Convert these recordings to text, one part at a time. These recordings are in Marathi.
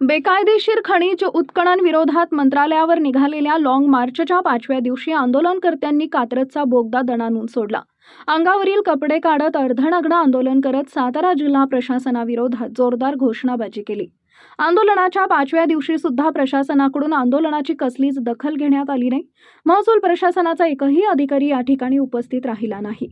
बेकायदेशीर खनिज उत्खननविरोधात मंत्रालयावर निघालेल्या लाँग मार्चच्या पाचव्या दिवशी आंदोलनकर्त्यांनी कात्रजचा बोगदा दणानून सोडला. अंगावरील कपडे काढत अर्धनग्न आंदोलन करत सातारा जिल्हा प्रशासनाविरोधात जोरदार घोषणाबाजी केली. आंदोलनाच्या पाचव्या दिवशी सुद्धा प्रशासनाकडून आंदोलनाची कसलीच दखल घेण्यात आली नाही. महसूल प्रशासनाचा एकही अधिकारी या ठिकाणी उपस्थित राहिला नाही.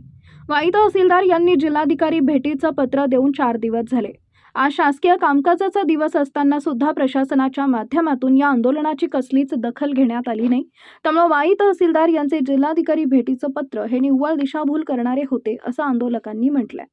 वाई तहसीलदार यांनी जिल्हाधिकारी भेटीचं पत्र देऊन चार दिवस झाले. आज शासकीय कामकाजाचा दिवस असताना सुद्धा प्रशासनाच्या माध्यमातून या आंदोलनाची कसलीच दखल घेण्यात आली नाही. त्यामुळे वाई तहसीलदार यांचे जिल्हाधिकारी भेटीचं पत्र हे निव्वळ दिशाभूल करणारे होते असं आंदोलकांनी म्हटलंय.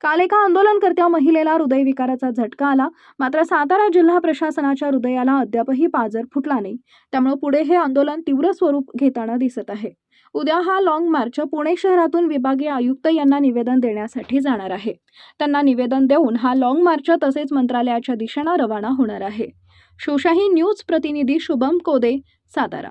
काल एका आंदोलनकर्त्या महिलेला हृदयविकाराचा झटका आला. मात्र सातारा जिल्हा प्रशासनाच्या हृदयाला अद्यापही पाजर फुटला नाही. त्यामुळे पुढे हे आंदोलन तीव्र स्वरूप घेताना दिसत आहे. उद्या हा लाँग मार्च पुणे शहरातून विभागीय आयुक्त यांना निवेदन देण्यासाठी जाणार आहे. त्यांना निवेदन देऊन हा लाँग मार्च तसेच मंत्रालयाच्या दिशेनं रवाना होणार आहे. शिवशाही न्यूज प्रतिनिधी शुभम कोदे सातारा.